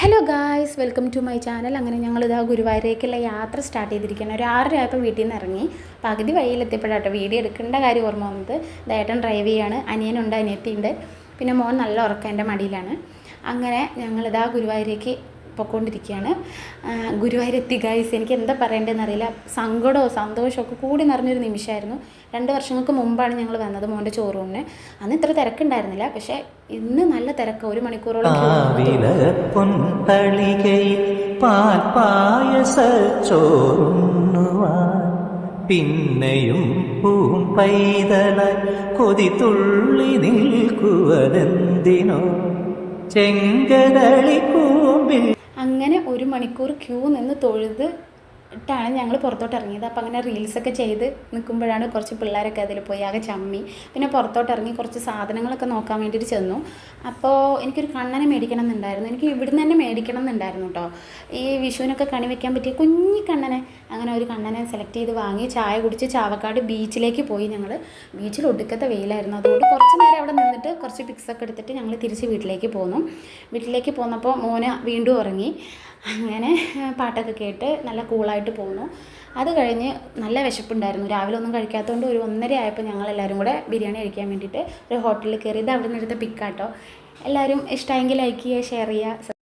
Hello guys welcome to my channel അങ്ങനെ ഞങ്ങൾ ഇതാ ഗുരുവായൂരേക്കുള്ള യാത്ര സ്റ്റാർട്ട് ചെയ്തിരിക്കുകയാണ്. ഒരു ആറര ആയപ്പോൾ വീട്ടിൽ നിന്ന് ഇറങ്ങി. പകുതി വഴിയിലെത്തിയപ്പോഴാട്ടോ വീഡിയോ എടുക്കേണ്ട കാര്യം ഓർമ്മ വന്നത്. ദേട്ടൻ ഡ്രൈവ് ചെയ്യാണ്. അനിയനുണ്ട് അനിയത്തിയുണ്ട്. പിന്നെ മോൻ നല്ല ഉറക്കം എന്റെ മടിയിലാണ്. അങ്ങനെ ഞങ്ങളിതാ ഗുരുവായൂരേക്ക് പൊയ്ക്കൊണ്ടിരിക്കുകയാണ് ഗുരുവായൂരെത്തി ഗായ്സ് എനിക്ക് എന്താ പറയേണ്ടതെന്ന് അറിയില്ല. സങ്കടമോ സന്തോഷമോ ഒക്കെ കൂടി നിറഞ്ഞൊരു നിമിഷമായിരുന്നു. രണ്ട് വർഷങ്ങൾക്ക് മുമ്പാണ് ഞങ്ങൾ വന്നത് മോന്റെ ചോറൂണിന് അന്ന് ഇത്ര തിരക്കുണ്ടായിരുന്നില്ല. പക്ഷേ ഇന്ന് നല്ല തിരക്ക്. ഒരു മണിക്കൂറോളം പിന്നെയും പൂം പൈതല കൊതി തുള്ളി നിൽക്കുവതെന്തിനോ ചെങ്കതളി കൂമ്പിൽ അങ്ങനെ ഒരു മണിക്കൂർ ക്യൂ നിന്ന് തൊഴുത് ഇട്ടാണ് ഞങ്ങൾ പുറത്തോട്ട് ഇറങ്ങിയത്. അപ്പോൾ അങ്ങനെ റീൽസൊക്കെ ചെയ്ത് നിൽക്കുമ്പോഴാണ് കുറച്ച് പിള്ളേരൊക്കെ അതിൽ പോയി ആകെ ചമ്മി. പിന്നെ പുറത്തോട്ട് ഇറങ്ങി കുറച്ച് സാധനങ്ങളൊക്കെ നോക്കാൻ വേണ്ടിയിട്ട് ചെന്നു. അപ്പോൾ എനിക്കൊരു കണ്ണനെ മേടിക്കണം എന്നുണ്ടായിരുന്നു എനിക്ക് ഇവിടുന്ന് തന്നെ മേടിക്കണം എന്നുണ്ടായിരുന്നു കേട്ടോ ഈ വിഷുവിനൊക്കെ കണി വെക്കാൻ പറ്റിയ കുഞ്ഞി കണ്ണനെ. അങ്ങനെ ഒരു കണ്ണനെ സെലക്ട് ചെയ്ത് വാങ്ങി ചായ കുടിച്ച് ചാവക്കാട് ബീച്ചിലേക്ക് പോയി ഞങ്ങൾ ബീച്ചിൽ ഒടുക്കത്തെ വെയിലായിരുന്നു. അതുകൊണ്ട് കുറച്ച് നേരം അവിടെ നിന്നിട്ട് കുറച്ച് പിക്സൊക്കെ എടുത്തിട്ട് ഞങ്ങൾ തിരിച്ച് വീട്ടിലേക്ക് പോന്നു. വീട്ടിലേക്ക് പോന്നപ്പോൾ മോന് വീണ്ടും ഉറങ്ങി. അങ്ങനെ പാട്ടൊക്കെ കേട്ട് നല്ല കൂളായിട്ട് പോന്നു. അത് കഴിഞ്ഞ് നല്ല വിശപ്പുണ്ടായിരുന്നു. രാവിലെ ഒന്നും കഴിക്കാത്തതുകൊണ്ട് ഒരു ഒന്നര ആയപ്പോൾ ഞങ്ങൾ എല്ലാവരും കൂടെ ബിരിയാണി കഴിക്കാൻ വേണ്ടിയിട്ട് ഒരു ഹോട്ടലിൽ കയറി ഇത് അവിടെ നിന്ന് എടുത്ത പിക്കാട്ടോ എല്ലാവരും ഇഷ്ടമായെങ്കിൽ ലൈക്ക് ചെയ്യുക ഷെയർ ചെയ്യുക